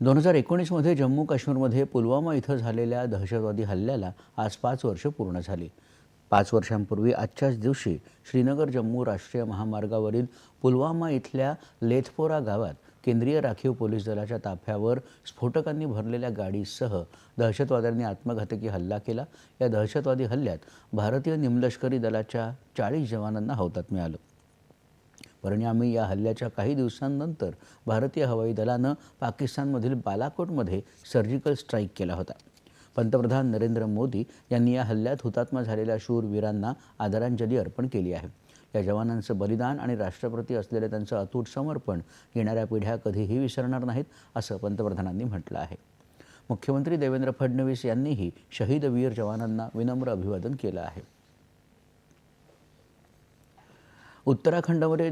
दोन हजार एकोणीसमध्ये जम्मू काश्मीरमध्ये पुलवामा इथं झालेल्या दहशतवादी हल्ल्याला आज पाच वर्ष पूर्ण झाली. पाच वर्षांपूर्वी आजच्याच दिवशी श्रीनगर जम्मू राष्ट्रीय महामार्गावरील पुलवामा इथल्या लेथपोरा गावात केंद्रीय राखीव पोलीस दलाच्या ताफ्यावर स्फोटकांनी भरलेल्या गाडीसह दहशतवाद्यांनी आत्मघातकी हल्ला केला. या दहशतवादी हल्ल्यात भारतीय निमलष्करी दलाच्या चाळीस जवानांना हौतात मिळालं. परिणामी या हल्ल्याच्या काही दिवसांनंतर भारतीय हवाई दलानं पाकिस्तानमधील बालाकोटमध्ये सर्जिकल स्ट्राईक केला होता. पंतप्रधान नरेंद्र मोदी यांनी या हल्ल्यात हुतात्मा झालेल्या शूरवीरांना आदरांजली अर्पण केली आहे. या जवानांचं बलिदान आणि राष्ट्रप्रती असलेलं त्यांचं अतूट समर्पण येणाऱ्या पिढ्या कधीही विसरणार नाहीत असं पंतप्रधानांनी म्हटलं आहे. मुख्यमंत्री देवेंद्र फडणवीस यांनीही शहीद वीर जवानांना विनम्र अभिवादन केलं आहे. उत्तराखंडमध्ये